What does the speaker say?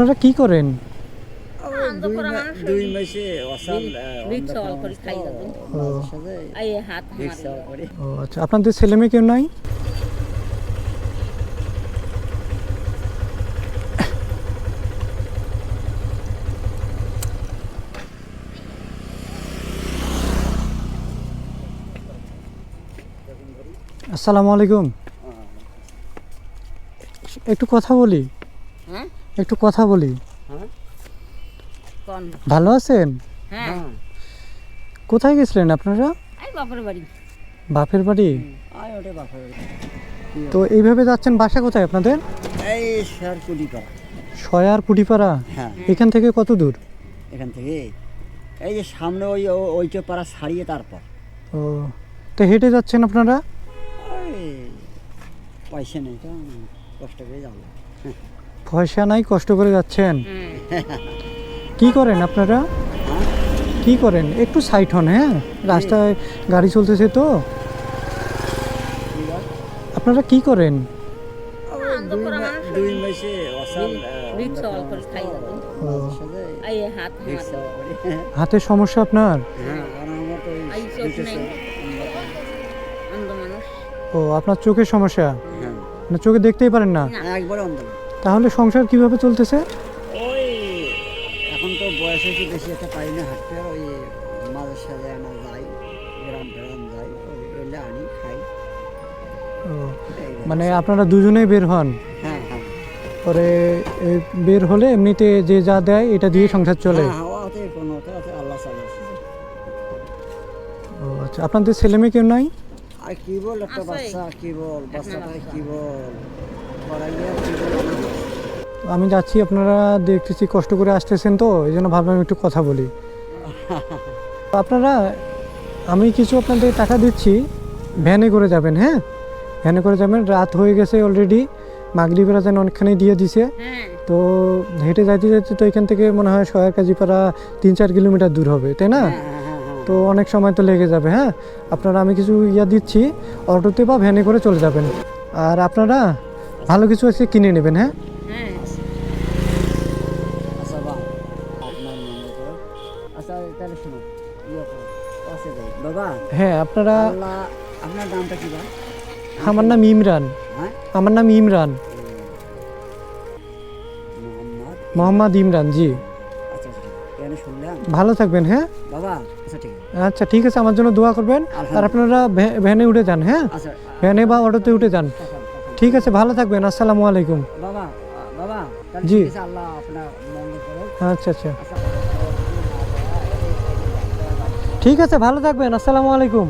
আপনারা কি করেন? দুই মাসে করে। ও আচ্ছা আপনাদের ছেলে মেয়ে কেউ নাই? আসসালামু আলাইকুম। একটু কথা বলি। হ্যাঁ? একটু কথা বলি। ভালো আছেন? হ্যাঁ। কোথায় গেছিলেন আপনারা? বাপের বাড়ি। বাপের বাড়ি? তো এইভাবে যাচ্ছেন বাসা কোথায় আপনাদের? এই সয়ার কুটিপাড়া হ্যাঁ। এখান থেকে কত দূর? এখান থেকে এই। যে সামনে ওই ওইটা পাড়া ছাড়িয়ে তারপর। ও তো হেঁটে যাচ্ছেন আপনারা? ওই পয়সা নেই তো কষ্ট করে যাব। পয়সা নাই কষ্ট করে যাচ্ছেন? কি করেন আপনারা? কি করেন? একটু সাইড হন হ্যাঁ? রাস্তায় গাড়ি চলতেছে তো। আপনারা কি করেন? হাত সমস্যা আপনার? হ্যাঁ কারণ আমার তো ওই এই চোখ দুটো নেই। চোখ- অন্ধ মানুষ। ও আপনার চোখের সমস্যা? হ্যাঁ। না চোখে দেখতেই পারেন না? একবারে অন্ধ তাহলে সংসার কীভাবে চলতেছে? ওই এখন তো বয়স হয়েছে বেশি একটা পারি না হাঁটতে। ওই মাঝে সাজে আনা যাই গ্রাম ট্রাম যাই এলে আনি খাই। ও মানে আপনারা দুজনেই বের হন? হ্যাঁ হ্যাঁ। পরে বের হলে এমনিতে যে যা দেয় এটা দিয়ে সংসার চলে? হ্যাঁ ও আচ্ছা আপনাদের ছেলে মেয়ে কেউ নাই? আর কি বল একটা বাচ্চা কি বল? বাচ্চাটাই বাচ্চা। কি বল? আমি যাচ্ছি আপনারা দেখতেছি কষ্ট করে আসতেছেন তো এই জন্য ভাবলাম একটু কথা বলি। আপনারা আমি কিছু আপনাদের টাকা দিচ্ছি ভ্যানে করে যাবেন হ্যাঁ? ভ্যানে করে যাবেন রাত হয়ে গেছে অলরেডি মাগরিবের যেন অনেকখানি দিয়ে দিছে। হ্যাঁ। তো হেঁটে যাইতে যাইতে তো এখান থেকে মনে হয় শহর কাজীপাড়া তিন চার কিলোমিটার দূর হবে তাই না? হ্যাঁ হ্যাঁ। তো অনেক সময় তো লেগে যাবে হ্যাঁ? আপনারা আমি কিছু ইয়া দিচ্ছি অটোতে বা ভ্যানে করে চলে যাবেন। আর আপনারা ভালো কিছু আজকে কিনে নেবেন হ্যাঁ? হ্যাঁ। আচ্ছা আপনার আচ্ছা ইয়ে হ্যাঁ আপনারা আপনার নামটা কি আমার নাম ইমরান। হ্যাঁ? আমার নাম ইমরান। মোহাম্মদ মোহাম্মদ ইমরান জি। আচ্ছা ভালো থাকবেন হ্যাঁ? আচ্ছা ঠিক আছে। আচ্ছা ঠিক আছে আমার জন্য দোয়া করবেন। আর আপনারা ভ্যানে উঠে যান হ্যাঁ? আচ্ছা ভ্যানে বা অটোতে উঠে যান। ঠিক আছে ভালো থাকবেন আসসালামু আলাইকুম। বাবা আ, বাবা তাহলে জি। ঠিক আছে আল্লাহ আপনার মঙ্গল করো। আচ্ছা। আচ্ছা আচ্ছা। ঠিক আছে ভালো থাকবেন আসসালামু আলাইকুম।